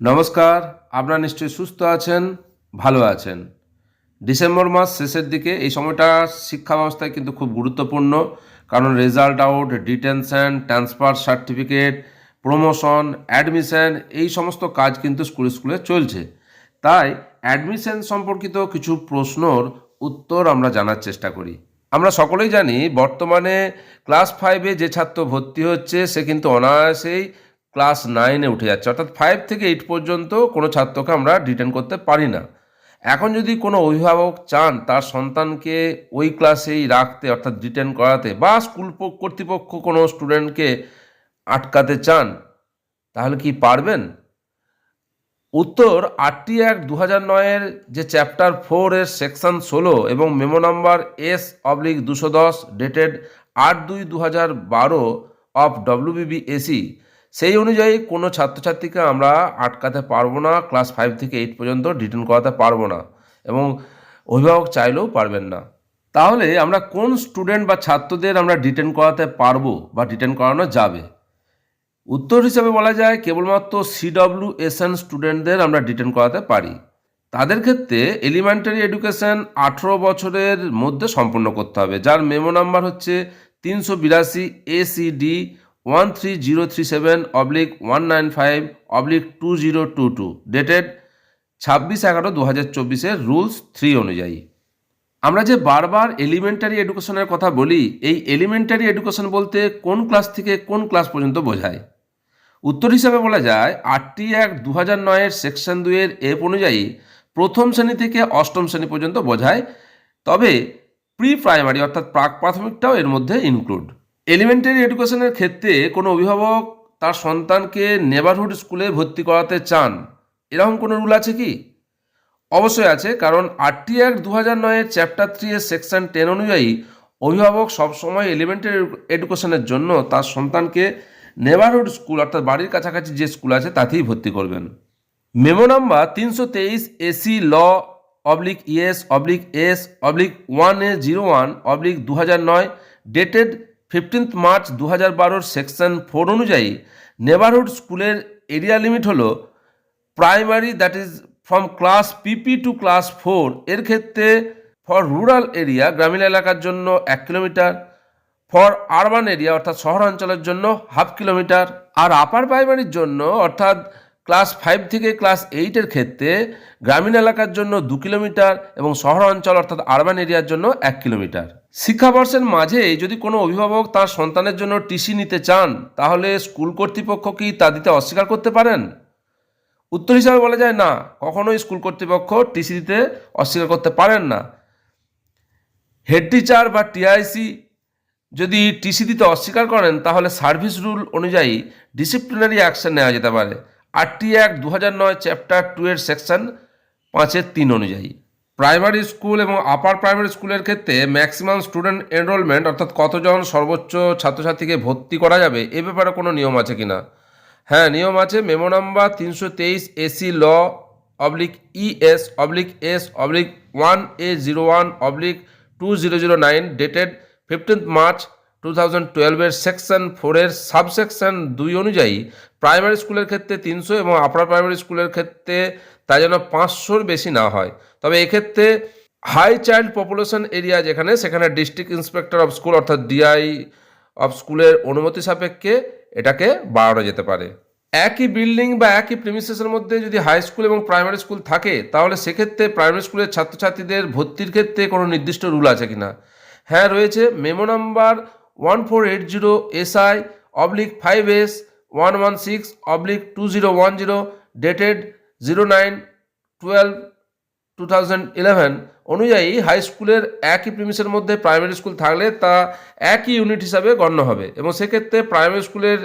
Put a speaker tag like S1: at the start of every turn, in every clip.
S1: নমস্কার, আপনারা নিশ্চয়ই সুস্থ আছেন, ভালো আছেন। ডিসেম্বর মাস শেষের দিকে এই সময়টা শিক্ষা ব্যবস্থায় কিন্তু খুব গুরুত্বপূর্ণ, কারণ result out, detention, transfer certificate, promotion, admission, এই সমস্ত কাজ কিন্তু স্কুল স্কুলে চলছে। তাই অ্যাডমিশন সম্পর্কিত কিছু প্রশ্নর উত্তর আমরা জানার চেষ্টা করি। আমরা সকলেই জানি, বর্তমানে ক্লাস ফাইভে যে ছাত্র ভর্তি হচ্ছে, সে কিন্তু অনায়াসেই ক্লাস নাইনে উঠে যাচ্ছে, অর্থাৎ ফাইভ থেকে এইট পর্যন্ত কোনো ছাত্রকে আমরা ডিটেন করতে পারি না। এখন যদি কোনো অভিভাবক চান তার সন্তানকে ওই ক্লাসেই রাখতে, অর্থাৎ ডিটেন করাতে বা স্কুল কর্তৃপক্ষ কোনো স্টুডেন্টকে আটকাতে চান, তাহলে কি পারবেন? উত্তর, আটটি এক দু হাজার নয়ের যে চ্যাপ্টার ফোরের সেকশন ষোলো এবং মেমো নাম্বার এস অবলিক দুশো দশ ডেটেড আট দুই দু হাজার বারো অফ ডব্লিউবিবিএসি সেই অনুযায়ী কোনো ছাত্রছাত্রীকে আমরা আটকাতে পারব না ক্লাস ফাইভ থেকে এইট পর্যন্ত ডিটেন করাতে পারব না এবং অভিভাবক চাইলেও পারবেন না। তাহলে আমরা কোন স্টুডেন্ট বা ছাত্রদের আমরা ডিটেন করাতে পারব বা ডিটেন করানো যাবে? উত্তর হিসেবে বলা যায় কেবলমাত্র সিডব্লিউ এসএন স্টুডেন্টদের আমরা ডিটেন করাতে পারি। তাদের ক্ষেত্রে এলিমেন্টারি এডুকেশন আঠেরো বছরের মধ্যে সম্পন্ন করতে হবে, যার মেমো নাম্বার হচ্ছে তিনশো বিরাশি ACD one three zero three seven oblique one nine five oblique two zero two two dated ছাব্বিশ এগারো দু হাজার চব্বিশের রুলস থ্রি অনুযায়ী। আমরা যে বারবার এলিমেন্টারি এডুকেশনের কথা বলি, এই এলিমেন্টারি এডুকেশন বলতে কোন ক্লাস থেকে কোন ক্লাস পর্যন্ত বোঝায়? উত্তর হিসাবে বলা যায় আটটি এক দু হাজার নয়ের সেকশন দুইয়ের এপ অনুযায়ী প্রথম শ্রেণি থেকে অষ্টম শ্রেণি পর্যন্ত বোঝায়, তবে প্রি প্রাইমারি অর্থাৎ প্রাক প্রাথমিকটাও এর মধ্যে ইনক্লুড এলিমেন্টারি এডুকেশনের ক্ষেত্রে কোনো অভিভাবক তার সন্তানকে নেবারহুড স্কুলে ভর্তি করাতে চান, এরকম কোনো রুল আছে কি? অবশ্যই আছে, কারণ আরটি অ্যাক্ট দু হাজার নয়ের চ্যাপ্টার থ্রি এর সেকশন টেন অনুযায়ী অভিভাবক সবসময় এলিমেন্টারি এডুকেশনের জন্য তার সন্তানকে নেবারহুড স্কুল অর্থাৎ বাড়ির কাছাকাছি যে স্কুল আছে তাতেই ভর্তি করবেন। মেমো নাম্বার তিনশো তেইশ AC law oblique ES oblique S oblique one A zero one oblique দু হাজার নয় ডেটেড ফিফটিন্থ মার্চ দু হাজার বারোর সেকশন ফোর অনুযায়ী নেবারহুড স্কুলের এরিয়া লিমিট হলো primary that is from class PP to class four এর ক্ষেত্রে ফর রুরাল এরিয়া গ্রামীণ এলাকার জন্য এক কিলোমিটার ফর আরবান এরিয়া অর্থাৎ শহরাঞ্চলের জন্য হাফ কিলোমিটার আর আপার প্রাইমারির জন্য, অর্থাৎ ক্লাস ফাইভ থেকে ক্লাস এইটের ক্ষেত্রে গ্রামীণ এলাকার জন্য দু কিলোমিটার এবং শহর অঞ্চল অর্থাৎ আরবান এরিয়ার জন্য এক কিলোমিটার। শিক্ষাবর্ষের মাঝেই যদি কোনো অভিভাবক তার সন্তানের জন্য টিসি নিতে চান, তাহলে স্কুল কর্তৃপক্ষ কি তা দিতে অস্বীকার করতে পারেন? উত্তর হিসাবে বলা যায় না। কখনোই স্কুল কর্তৃপক্ষ টিসি দিতে অস্বীকার করতে পারেন না। হেড টিচার বা টিআইসি যদি টিসি দিতে অস্বীকার করেন, তাহলে সার্ভিস রুল অনুযায়ী ডিসিপ্লিনারি অ্যাকশন নেওয়া যেতে পারে। আরটি অ্যাক্ট দু নয়, চ্যাপ্টার টু এর সেকশন পাঁচের তিন অনুযায়ী। প্রাইমারি স্কুল এবং আপার প্রাইমারি স্কুলের ক্ষেত্রে ম্যাক্সিমাম স্টুডেন্ট এনরোলমেন্ট, অর্থাৎ কতজন সর্বোচ্চ ছাত্রছাত্রীকে ভর্তি করা যাবে, এ ব্যাপারে কোনো নিয়ম আছে কিনা? হ্যাঁ নিয়ম আছে। মেমো নাম্বার তিনশো তেইশ AC law oblique ES oblique S oblique one A zero one oblique two zero zero nine dated fifteenth March two thousand টুয়েলভের সেকশন ফোরের সাবসেকশন দুই অনুযায়ী প্রাইমারি স্কুলের ক্ষেত্রে তিনশো এবং আপার প্রাইমারি স্কুলের ক্ষেত্রে তা যেন পাঁচশোর বেশি না হয়। তবে এক্ষেত্রে হাই চাইল্ড পপুলেশন এরিয়া যেখানে, সেখানে ডিস্ট্রিক্ট ইন্সপেক্টর অফ স্কুল অর্থাৎ ডিআই অফ স্কুলের অনুমতি সাপেক্ষে এটাকে বাড়ানো যেতে পারে। একই বিল্ডিং বা একই প্রিমিসেসের মধ্যে যদি হাই স্কুল এবং প্রাইমারি স্কুল থাকে, তাহলে সেক্ষেত্রে প্রাইমারি স্কুলের ছাত্রছাত্রীদের ভর্তির ক্ষেত্রে কোনো নির্দিষ্ট রুল আছে কিনা? হ্যাঁ রয়েছে। Memo number one four eight zero SI oblique five S one one six oblique two zero one zero dated zero nine twelve two thousand eleven অনুযায়ী হাই স্কুলের একই প্রিমিসের মধ্যে প্রাইমারি স্কুল থাকলে তা একই ইউনিট হিসাবে গণ্য হবে এবং সেক্ষেত্রে প্রাইমারি স্কুলের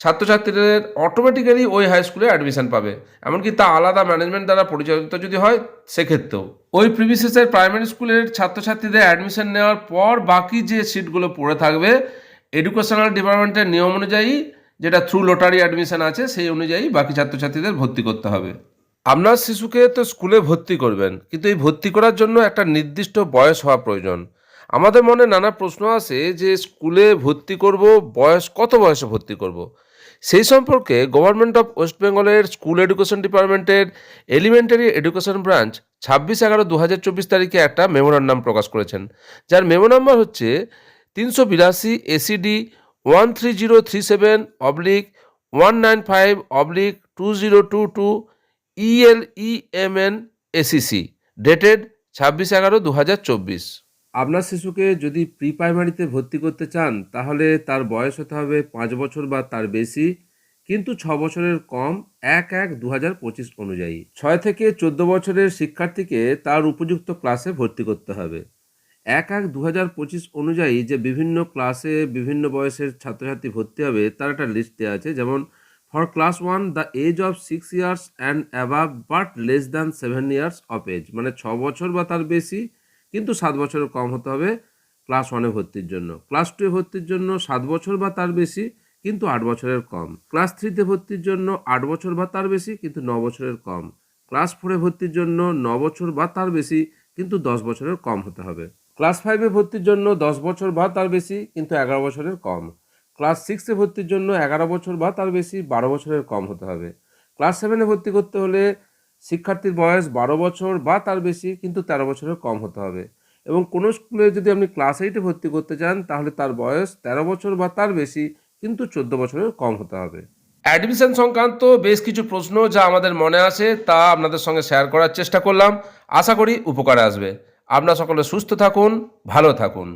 S1: ছাত্রছাত্রীদের অটোমেটিক্যালি ওই হাই স্কুলে অ্যাডমিশন পাবে। এমনকি তা আলাদা ম্যানেজমেন্ট দ্বারা পরিচালিত যদি হয়, সেক্ষেত্রেও। ওই প্রিমিসেসের প্রাইমারি স্কুলের ছাত্রছাত্রীদের অ্যাডমিশন নেওয়ার পর বাকি যে সিটগুলো পড়ে থাকবে এডুকেশনাল ডিপার্টমেন্টের নিয়ম অনুযায়ী যেটা থ্রু লটারি অ্যাডমিশন আছে, সেই অনুযায়ী বাকি ছাত্রছাত্রীদের ভর্তি করতে হবে। আপনার শিশুকে তো স্কুলে ভর্তি করবেন, কিন্তু এই ভর্তি করার জন্য একটা নির্দিষ্ট বয়স হওয়া প্রয়োজন। আমাদের মনে নানা প্রশ্ন আসে যে স্কুলে ভর্তি করব, বয়স কত বয়সে ভর্তি করব। সেই সম্পর্কে গভর্নমেন্ট অফ ওয়েস্ট বেঙ্গলের স্কুল এডুকেশন ডিপার্টমেন্টের এলিমেন্টারি এডুকেশন ব্রাঞ্চ ছাব্বিশ এগারো দু হাজার চব্বিশ তারিখে একটা মেমোরান্ডাম প্রকাশ করেছেন। যার মেমো নাম্বার হচ্ছে তিনশো বিরাশি ACD one three zero three seven oblique one nine five oblique two zero two two E ELEMN ACC dated ছাব্বিশ এগারো দু হাজার চব্বিশ। আপনার শিশুকে যদি প্রি প্রাইমারিতে ভর্তি করতে চান, তাহলে তার বয়স হতে হবে পাঁচ বছর বা তার বেশি, কিন্তু ছ বছরের কম এক এক দু হাজার পঁচিশ অনুযায়ী। ছয় থেকে চোদ্দ বছরের শিক্ষার্থীকে তার উপযুক্ত ক্লাসে ভর্তি করতে হবে। এক এক দু হাজার পঁচিশ অনুযায়ী যে বিভিন্ন ক্লাসে বিভিন্ন বয়সের ছাত্রছাত্রী ভর্তি হবে, তার একটা লিস্ট দেওয়া আছে, যেমন for class one the age of six years and above but less than seven years of age মানে ছ বছর বা তার বেশি কিন্তু সাত বছরের কম হতে হবে ক্লাস ওয়ানে ভর্তির জন্য। ক্লাস টুয়ে ভর্তির জন্য সাত বছর বা তার বেশি, কিন্তু আট বছরের কম। ক্লাস থ্রিতে ভর্তির জন্য আট বছর বা তার বেশি, কিন্তু ন বছরের কম। ক্লাস ফোরে ভর্তির জন্য ন বছর বা তার বেশি, কিন্তু দশ বছরের কম হতে হবে। ক্লাস ফাইভে ভর্তির জন্য দশ বছর বা তার বেশি, কিন্তু এগারো বছরের কম। ক্লাস সিক্সে ভর্তির জন্য এগারো বছর বা তার বেশি, বারো বছরের কম হতে হবে। ক্লাস সেভেনে ভর্তি করতে হলে শিক্ষার্থীর বয়স বারো বছর বা তার বেশি, কিন্তু তেরো বছরের কম হতে হবে। এবং কোনো স্কুলে যদি আপনি ক্লাস এইটে ভর্তি করতে চান তাহলে তার বয়স তেরো বছর বা তার বেশি, কিন্তু চোদ্দ বছরের কম হতে হবে। অ্যাডমিশন সংক্রান্ত বেশ কিছু প্রশ্ন যা আমাদের মনে আছে, তা আপনাদের সঙ্গে শেয়ার করার চেষ্টা করলাম। আশা করি উপকারে আসবে। আপনারা সকলে সুস্থ থাকুন, ভালো থাকুন।